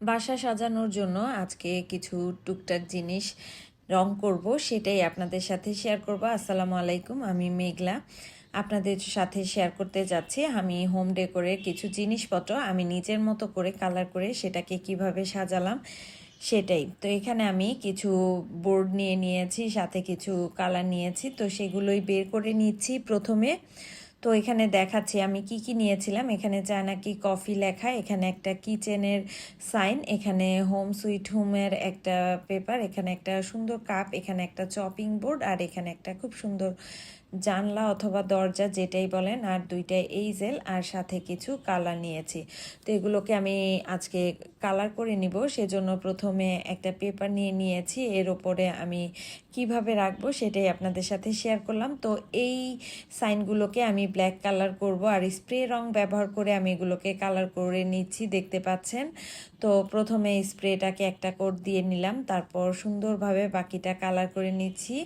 বাসা সাজানোর জন্য আজকে কিছু টুকটাক জিনিস রং করব, সেটাই আপনাদের সাথে শেয়ার করব। আসসালামু আলাইকুম, আমি মেঘলা। আপনাদের সাথে শেয়ার করতে যাচ্ছি। আমি হোম ডেকোরের কিছু জিনিসপত্র, আমি নিজের মতো করে কালার করে সেটাকে কীভাবে সাজালাম সেটাই। তো এখানে আমি কিছু বোর্ড নিয়ে নিয়েছি, সাথে কিছু কালার নিয়েছি, তো সেগুলোই বের করে নিচ্ছি প্রথমে। তো এখানে দেখাচ্ছি, আমি কি কি নিয়েছিলাম। এখানে নাকি কফি লেখা, এখানে একটা কিচেনের সাইন, এখানে হোম সুইট হোমের একটা পেপার, এখানে একটা সুন্দর কাপ, এখানে একটা চপিং বোর্ড, আর এখানে একটা খুব সুন্দর জানলা অথবা দরজা যেটাই বলেন, আর দুইটা এইজেল, আর সাথে কিছু কালার নিয়েছি। তো এগুলোকে আমি আজকে কালার করে নিব। সেজন্য প্রথমে একটা পেপার নিয়ে নিয়েছি। এর ওপরে আমি কীভাবে রাখব সেটাই আপনাদের সাথে শেয়ার করলাম। তো এই সাইনগুলোকে আমি ব্ল্যাক কালার করব, আর স্প্রে রং ব্যবহার করে আমি এগুলোকে কালার করে নিচ্ছি, দেখতে পাচ্ছেন। তো প্রথমে স্প্রেটাকে একটা কোট দিয়ে নিলাম, তারপর সুন্দরভাবে বাকিটা কালার করে নিচ্ছি।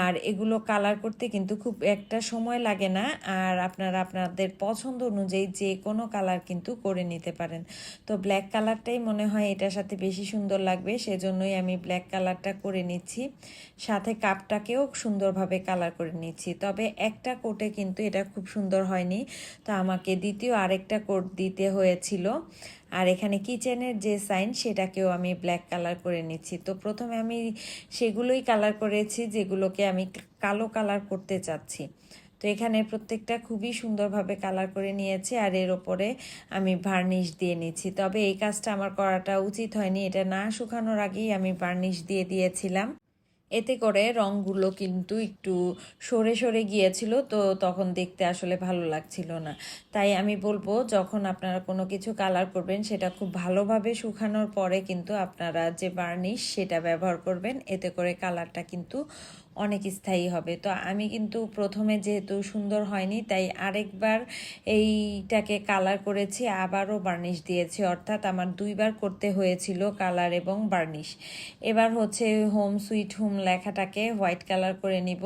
আর এগুলো কালার করতে কিন্তু খুব একটা সময় লাগে না। আর আপনারা আপনাদের পছন্দ অনুযায়ী যে কোনো কালার কিন্তু করে নিতে পারেন। তো ব্ল্যাক কালারটাই মনে হয় এটার সাথে বেশি সুন্দর লাগবে, সেজন্যই আমি ব্ল্যাক কালারটা করে নিচ্ছি। সাথে কাপটাকেও সুন্দরভাবে কালার করে নিচ্ছি। তবে একটা কোটে কিন্তু এটা খুব সুন্দর হয়নি। তো আমাকে দ্বিতীয় আরেকটা কোট দিতে হয়েছিল। আর এখানে কিচেনের যে সাইন, সেটাকেও আমি ব্ল্যাক কালার করে নিচ্ছি। তো প্রথমে আমি সেগুলোই কালার করেছি, যেগুলোকে আমি কালো কালার করতে চাচ্ছি। তো এখানে প্রত্যেকটা খুবই সুন্দরভাবে কালার করে নিয়েছি আর এর ওপরে আমি ভার্নিশ দিয়ে নিচ্ছি। তবে এই কাজটা আমার করাটা উচিত হয়নি, এটা না শুকানোর আগেই আমি ভার্নিশ দিয়ে দিয়েছিলাম। এতে করে রঙগুলো কিন্তু একটু সরে সরে গিয়েছিল, তো তখন দেখতে আসলে ভালো লাগছিল না। তাই আমি বলব, যখন আপনারা কোনো কিছু কালার করবেন, সেটা খুব ভালোভাবে শুকানোর পরে কিন্তু আপনারা যে বার্নিশ সেটা ব্যবহার করবেন, এতে করে কালারটা কিন্তু অনেক স্থায়ী হবে। তো আমি কিন্তু প্রথমে যেহেতু সুন্দর হয়নি, তাই আরেকবার এইটাকে কালার করেছি, আবারও বার্নিশ দিয়েছি। অর্থাৎ আমার দুইবার করতে হয়েছিল কালার এবং বার্নিশ এবার হচ্ছে হোম সুইট হোম লেখাটাকে হোয়াইট কালার করে নিব।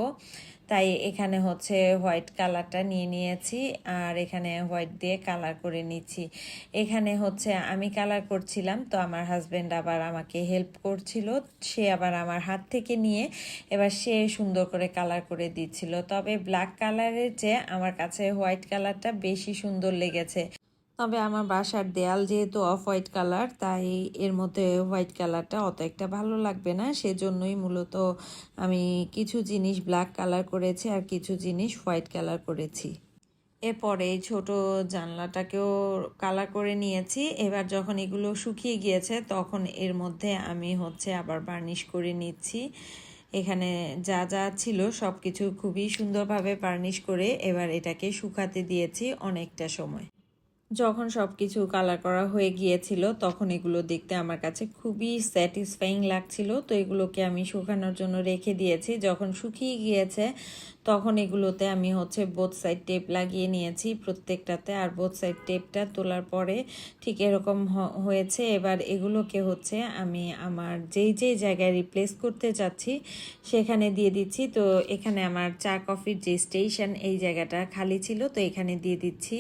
তাই এখানে হচ্ছে হোয়াইট কালারটা নিয়ে নিয়েছি আর এখানে হোয়াইট দিয়ে কালার করে নিচ্ছি। এখানে হচ্ছে আমি কালার করছিলাম, তো আমার হাজব্যান্ড আবার আমাকে হেল্প করছিল। সে আবার আমার হাত থেকে নিয়ে এবার সে সুন্দর করে কালার করে দিচ্ছিল। তবে ব্ল্যাক কালারের চেয়ে আমার কাছে হোয়াইট কালারটা বেশি সুন্দর লেগেছে। তবে আমার বাসার দেয়াল যেহেতু অফ হোয়াইট কালার, তাই এর মধ্যে হোয়াইট কালারটা অত একটা ভালো লাগবে না। সেজন্যই মূলত আমি কিছু জিনিস ব্ল্যাক কালার করেছি আর কিছু জিনিস হোয়াইট কালার করেছি। এরপরে এই ছোট জানলাটাকেও কালার করে নিয়েছি। এবার যখন এগুলো শুকিয়ে গিয়েছে, তখন এর মধ্যে আমি হচ্ছে আবার বার্নিশ করে নিচ্ছি। এখানে যা যা ছিল সব কিছু খুবই সুন্দরভাবে বার্নিশ করে এবার এটাকে শুকাতে দিয়েছি অনেকটা সময়। যখন সব কিছু কালার করা হয়ে গিয়েছিল, তখন এগুলো দেখতে আমার কাছে খুবই স্যাটিসফাইং লাগছিল। তো এগুলোকে আমি শুকানোর জন্য রেখে দিয়েছি। যখন শুকিয়ে গিয়েছে, তখন এগুলোতে আমি হচ্ছে বোথ সাইড টেপ লাগিয়ে নিয়েছি প্রত্যেকটাতে। আর বোথ সাইড টেপটা তোলার পরে ঠিক এরকম হয়েছে। এবার এগুলোকে হচ্ছে আমি আমার যেই যেই জায়গায় রিপ্লেস করতে চাচ্ছি, সেখানে দিয়ে দিচ্ছি। তো এখানে আমার চা কফির যে স্টেশন এই জায়গাটা খালি ছিল। তো এখানে দিয়ে দিচ্ছি।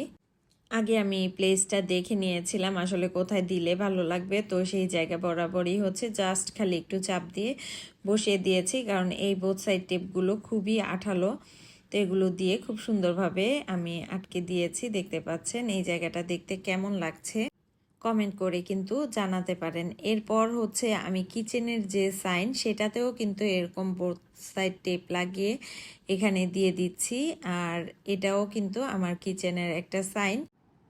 আগে আমি প্লেসটা দেখে নিয়েছিলাম আসলে কোথায় দিলে ভালো লাগবে। তো সেই জায়গা বরাবরই হচ্ছে জাস্ট খালি একটু চাপ দিয়ে বসিয়ে দিয়েছি, কারণ এই বোথ সাইড টেপগুলো খুবই আঠালো। তো এগুলো দিয়ে খুব সুন্দরভাবে আমি আটকে দিয়েছি, দেখতে পাচ্ছেন এই জায়গাটা দেখতে কেমন লাগছে। কমেন্ট করে কিন্তু জানাতে পারেন। এরপর হচ্ছে আমি কিচেনের যে সাইন সেটাতেও কিন্তু এরকম বোথ সাইড টেপ লাগিয়ে এখানে দিয়ে দিচ্ছি। আর এটাও কিন্তু আমার কিচেনের একটা সাইন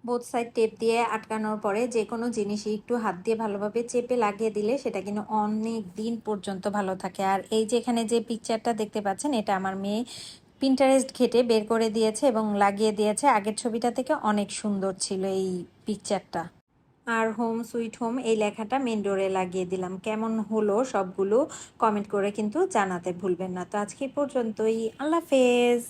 বোথ সাইড টেপ দিয়ে আটকানোর পরে যে কোনো জিনিসই একটু হাত দিয়ে ভালোভাবে চেপে লাগিয়ে দিলে সেটা কিন্তু অনেক দিন পর্যন্ত ভালো থাকে। আর এই যে এখানে যে পিকচারটা দেখতে পাচ্ছেন, এটা আমার মেয়ে পিন্টারেস্ট ঘেটে বের করে দিয়েছে এবং লাগিয়ে দিয়েছে। আগের ছবিটা থেকে অনেক সুন্দর ছিল এই পিকচারটা আর হোম সুইট হোম এই লেখাটা মেন ডোরে লাগিয়ে দিলাম। কেমন হলো সবগুলো কমেন্ট করে কিন্তু জানাতে ভুলবেন না। তো আজকে পর্যন্তই। আল্লাহ হাফেজ।